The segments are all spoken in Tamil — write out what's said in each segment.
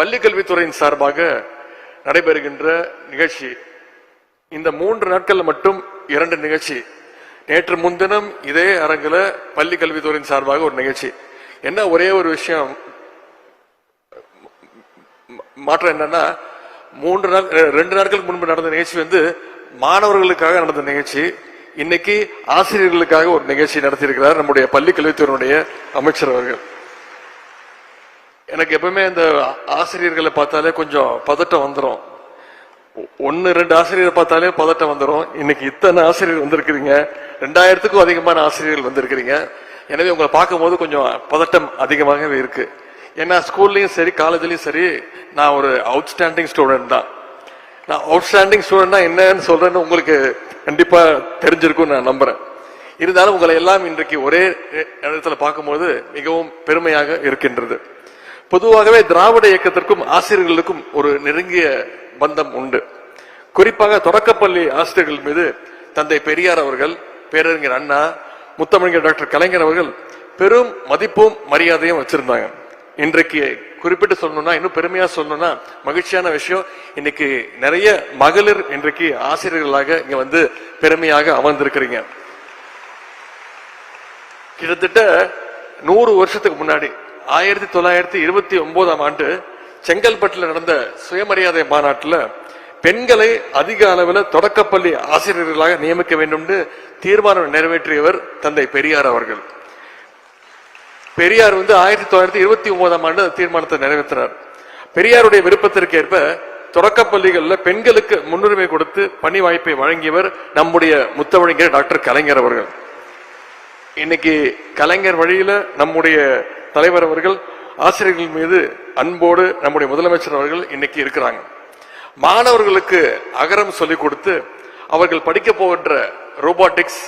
பள்ளிக்கல்வித்துறையின் சார்பாக நடைபெறுகின்ற நிகழ்ச்சி. இந்த மூன்று நாட்கள் மட்டும் இரண்டு நிகழ்ச்சி. நேற்று முன்தினம் இதே அரங்கில் பள்ளி கல்வித்துறையின் சார்பாக ஒரு நிகழ்ச்சி. என்ன ஒரே ஒரு விஷயம் மாற்றம் என்னன்னா மூன்று நாள் ரெண்டு நாட்களுக்கு முன்பு நடந்த நிகழ்ச்சி வந்து மாணவர்களுக்காக நடந்த நிகழ்ச்சி. இன்னைக்கு ஆசிரியர்களுக்காக ஒரு நிகழ்ச்சி நடத்தியிருக்கிறார் நம்முடைய பள்ளி கல்வித்துறையினுடைய அமைச்சர் அவர்கள். எனக்கு எப்பவுமே இந்த ஆசிரியர்களை பார்த்தாலே கொஞ்சம் பதட்டம் வந்துடும் ஒன்னு ரெண்டு ஆசிரியரை பார்த்தாலே பதட்டம் வந்துடும் இன்னைக்கு இத்தனை ஆசிரியர் வந்திருக்கிறீங்க. ரெண்டாயிரத்துக்கும் அதிகமான ஆசிரியர்கள் வந்திருக்கிறீங்க. எனவே உங்களை பார்க்கும்போது கொஞ்சம் பதட்டம் அதிகமாகவே இருக்கு. ஏன்னா ஸ்கூல்லையும் சரி காலேஜ்லையும் சரி நான் ஒரு அவுட்ஸ்டாண்டிங் ஸ்டூடெண்ட் தான். நான் அவுட்ஸ்டாண்டிங் ஸ்டூடெண்ட்னா என்னன்னு சொல்றேன்னு உங்களுக்கு கண்டிப்பா தெரிஞ்சிருக்கும் நான் நம்புறேன். இருந்தாலும் உங்களை எல்லாம் இன்றைக்கு ஒரே இடத்துல பார்க்கும்போது மிகவும் பெருமையாக இருக்கின்றது. பொதுவாகவே திராவிட இயக்கத்திற்கும் ஆசிரியர்களுக்கும் ஒரு நெருங்கிய பந்தம் உண்டு. குறிப்பாக தொடக்கப்பள்ளி ஆசிரியர்கள் மீது தந்தை பெரியார் அவர்கள் பேரறிஞர் அண்ணா முத்தமிழர் டாக்டர் கலைஞர் அவர்கள் பெரும் மதிப்பும் மரியாதையும் வச்சிருந்தாங்க. இன்றைக்கு குறிப்பிட்டு சொல்லணும்னா இன்னும் பெருமையா சொல்லணும்னா மகிழ்ச்சியான விஷயம் இன்னைக்கு நிறைய மகளிர் இன்றைக்கு ஆசிரியர்களாக இங்க வந்து பெருமையாக அமர்ந்திருக்கிறீங்க. கிட்டத்தட்ட நூறு வருஷத்துக்கு முன்னாடி ஆயிரத்தி தொள்ளாயிரத்தி இருபத்தி ஒன்பதாம் ஆண்டு செங்கல்பட்டில் நடந்த சுயமரியாதை மாநாட்டில் பெண்களை அதிக அளவில் தொடக்கப்பள்ளி ஆசிரியர்களாக நியமிக்க வேண்டும் என்று தீர்மானம் நிறைவேற்றியவர் தந்தை பெரியார் அவர்கள். பெரியார் வந்து ஆயிரத்தி தொள்ளாயிரத்தி இருபத்தி ஒன்பதாம் ஆண்டு அந்த தீர்மானத்தை நிறைவேற்றினார். பெரியாருடைய விருப்பத்திற்கு ஏற்ப பெண்களுக்கு முன்னுரிமை கொடுத்து பணி வாய்ப்பை வழங்கியவர் நம்முடைய முத்தமிழர் டாக்டர் கலைஞர் அவர்கள். இன்னைக்கு கலைஞர் வழியில நம்முடைய தலைவர் அவர்கள் ஆசிரியர்கள் மீது அன்போடு நம்முடைய முதலமைச்சர் அவர்கள் இன்னைக்கு இருக்கிறாங்க. மாணவர்களுக்கு அகரம் சொல்லிக் கொடுத்து அவர்கள் படிக்க போகின்ற ரோபாட்டிக்ஸ்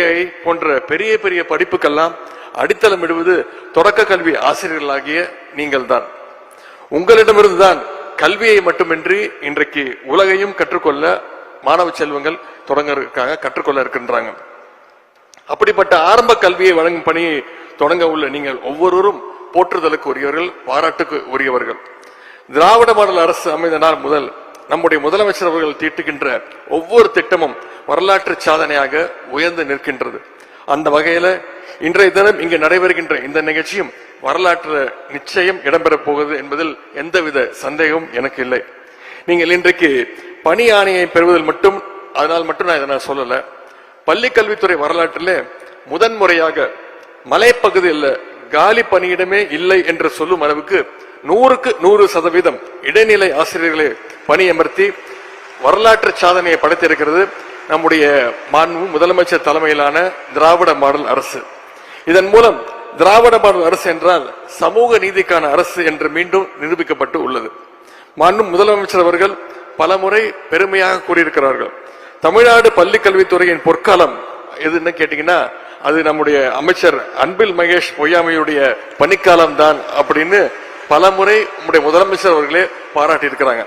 ஏஐ போன்ற பெரிய பெரிய படிப்புக்கெல்லாம் அடித்தளமிடுவது தொடக்க கல்வி ஆசிரியர்களாகிய நீங்கள் தான் உங்களிடமிருந்து தான் கல்வியை மட்டுமின்றி இன்றைக்கு உலகையும் கற்றுக்கொள்ள மாணவ செல்வங்கள் தொடங்க இருக்காங்க கற்றுக்கொள்ள இருக்கின்றாங்க. அப்படிப்பட்ட ஆரம்ப கல்வியை வழங்கும் பணியை தொடங்க உள்ள நீங்கள் ஒவ்வொருவரும் போற்றுதலுக்கு உரியவர்கள் பாராட்டுக்கு உரியவர்கள். திராவிட மாடல் அரசு அமைந்த நாள் முதல் நம்முடைய முதலமைச்சர் அவர்கள் தீட்டுகின்ற ஒவ்வொரு திட்டமும் வரலாற்று சாதனையாக உயர்ந்து நிற்கின்றது. அந்த வகையில இன்றைய தினம் இங்கு நடைபெறுகின்ற இந்த நிகழ்ச்சியும் வரலாற்று நிச்சயம் இடம்பெறப் போகிறது என்பதில் எந்தவித சந்தேகமும் எனக்கு இல்லை. நீங்கள் இன்றைக்கு பணி ஆணையை பெறுவதில் மட்டும் அதனால் மட்டும் நான் இதை நான் சொல்லலை. பள்ளி கல்வித்துறை வரலாற்றிலே முதன்முறையாக மலைப்பகுதியில் காலி பணியிடமே இல்லை என்று சொல்லும் அளவுக்கு நூறுக்கு நூறு சதவீதம் இடைநிலை ஆசிரியர்களை பணியமர்த்தி வரலாற்று சாதனையை படைத்திருக்கிறது நம்முடைய மாண்பு முதலமைச்சர் தலைமையிலான திராவிட மாடல் அரசு. இதன் மூலம் திராவிட மாடல் அரசு என்றால் சமூக நீதிக்கான அரசு என்று மீண்டும் நிரூபிக்கப்பட்டு உள்ளது. மாண்பு முதலமைச்சர் அவர்கள் பலமுறை பெருமையாக கூறியிருக்கிறார்கள். தமிழ்நாடு பள்ளி கல்வித்துறையின் பொற்காலம் எதுன்னு கேட்டீங்கன்னா அது நம்முடைய அமைச்சர் அன்பில் மகேஷ் பொய்யாமையுடைய பணிக்காலம் தான் அப்படின்னு பலமுறை நம்முடைய முதலமைச்சர் அவர்களே பாராட்டி இருக்கிறாங்க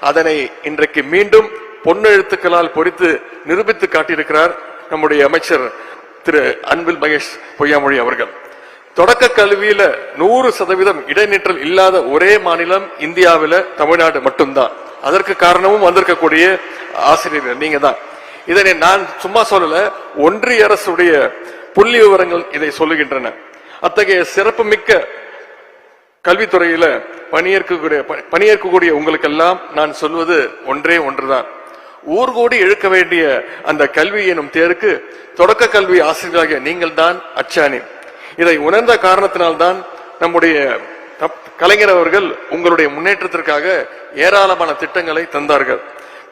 அதனை இன்றைக்கு மீண்டும் பொன்னெழுத்துக்களால் பொறித்து நிரூபித்து காட்டியிருக்கிறார் நம்முடைய அமைச்சர் திரு அன்பில் மகேஷ் பொய்யாமொழி அவர்கள். தொடக்க கல்வியில நூறு சதவீதம் இடைநிற்றல் இல்லாத ஒரே மாநிலம் இந்தியாவில தமிழ்நாடு மட்டும்தான். அதற்கு காரணமும் வந்திருக்கக்கூடிய ஆசிரியர்கள் நீங்க தான் இதனை நான் சும்மா சொல்லல ஒன்றிய அரசுடைய புள்ளி விவரங்கள் இதை சொல்லுகின்றன. அத்தகைய சிறப்புமிக்க கல்வித்துறையில பணியேற்கக்கூடிய பணியேற்கக்கூடிய உங்களுக்கெல்லாம் நான் சொல்வது ஒன்றே ஒன்றுதான். ஊர்கூடி இழுக்க வேண்டிய அந்த கல்வி எனும் தேருக்கு தொடக்க கல்வி ஆசிரியராகிய நீங்கள் தான் அச்சாணி. இதை உணர்ந்த காரணத்தினால்தான் நம்முடைய தப்- கலைஞர் அவர்கள் உங்களுடைய முன்னேற்றத்திற்காக ஏராளமான திட்டங்களை தந்தார்கள்.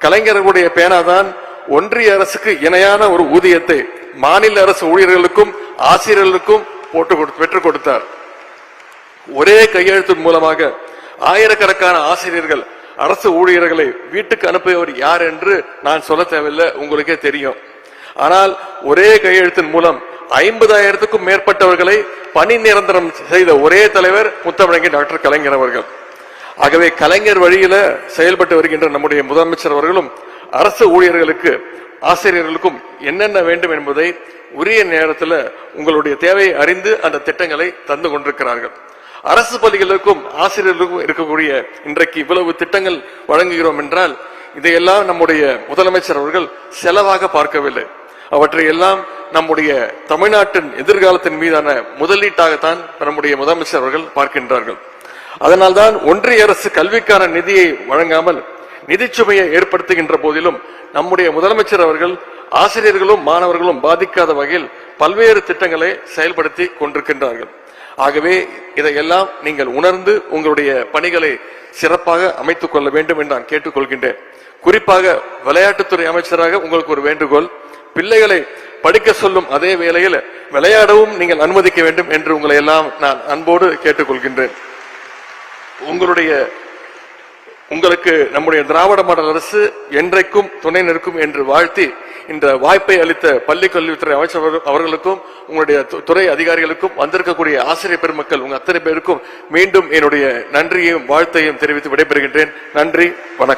கலைஞர்களுடைய பேனாதான் ஒன்றிய அரசுக்கு இணையான ஒரு ஊதியத்தை மாநில அரசு ஊழியர்களுக்கும் ஆசிரியர்களுக்கும் போட்டு பெற்றுக் கொடுத்தார். ஒரே கையெழுத்தின் மூலமாக ஆயிரக்கணக்கான ஆசிரியர்கள் அரசு ஊழியர்களை வீட்டுக்கு அனுப்பியவர் யார் என்று நான் சொல்ல தேவையில்லை உங்களுக்கே தெரியும். ஆனால் ஒரே கையெழுத்தின் மூலம் ஐம்பதாயிரத்துக்கும் மேற்பட்டவர்களை பணி நிரந்தரம் செய்த ஒரே தலைவர் முத்தமிழங்கி டாக்டர் கலைஞர் அவர்கள். ஆகவே கலைஞர் வழியில செயல்பட்டு வருகின்ற நம்முடைய முதலமைச்சர் அவர்களும் அரசு ஊழியர்களுக்கு ஆசிரியர்களுக்கும் என்னென்ன வேண்டும் என்பதை உரிய நேரத்தில் உங்களுடைய தேவையை அறிந்து அந்த திட்டங்களை தந்து கொண்டிருக்கிறார்கள். அரசு பள்ளிகளுக்கும் ஆசிரியர்களுக்கும் இருக்கக்கூடிய இன்றைக்கு இவ்வளவு திட்டங்கள் வழங்குகிறோம் என்றால் இதையெல்லாம் நம்முடைய முதலமைச்சர் அவர்கள் செலவாக பார்க்கவில்லை. அவற்றை எல்லாம் நம்முடைய தமிழ்நாட்டின் எதிர்காலத்தின் மீதான முதலீட்டாகத்தான் நம்முடைய முதலமைச்சர் அவர்கள் பார்க்கின்றார்கள். அதனால்தான் ஒன்றிய அரசு கல்விக்கான நிதியை வழங்காமல் நிதிச்சுமையை ஏற்படுத்துகின்ற போதிலும் நம்முடைய முதலமைச்சர் அவர்கள் ஆசிரியர்களும் மாணவர்களும் பாதிக்காத வகையில் பல்வேறு திட்டங்களை செயல்படுத்தி கொண்டிருக்கின்றார்கள். ஆகவே இதையெல்லாம் நீங்கள் உணர்ந்து உங்களுடைய பணிகளை சிறப்பாக அமைத்துக் கொள்ள வேண்டும் என்று நான் கேட்டுக்கொள்கின்றேன். குறிப்பாக விளையாட்டுத்துறை அமைச்சராக உங்களுக்கு ஒரு வேண்டுகோள். பிள்ளைகளை படிக்க சொல்லும் அதே வேளையில் விளையாடவும் நீங்கள் அனுமதிக்க வேண்டும் என்று உங்களை எல்லாம் நான் அன்போடு கேட்டுக்கொள்கின்றேன். உங்களுடைய உங்களுக்கு நம்முடைய திராவிட மாடல் அரசு என்றைக்கும் துணை நிற்கும் என்று வாழ்த்தி இந்த வாய்ப்பை அளித்த பள்ளி கல்வித்துறை அமைச்சர் அவர்களுக்கும் உங்களுடைய து- துறை அதிகாரிகளுக்கும் வந்திருக்கக்கூடிய ஆசிரியர் பெருமக்கள் உங்க அத்தனை பேருக்கும் மீண்டும் என்னுடைய நன்றியையும் வாழ்த்தையும் தெரிவித்து விடைபெறுகின்றேன். நன்றி வணக்கம்.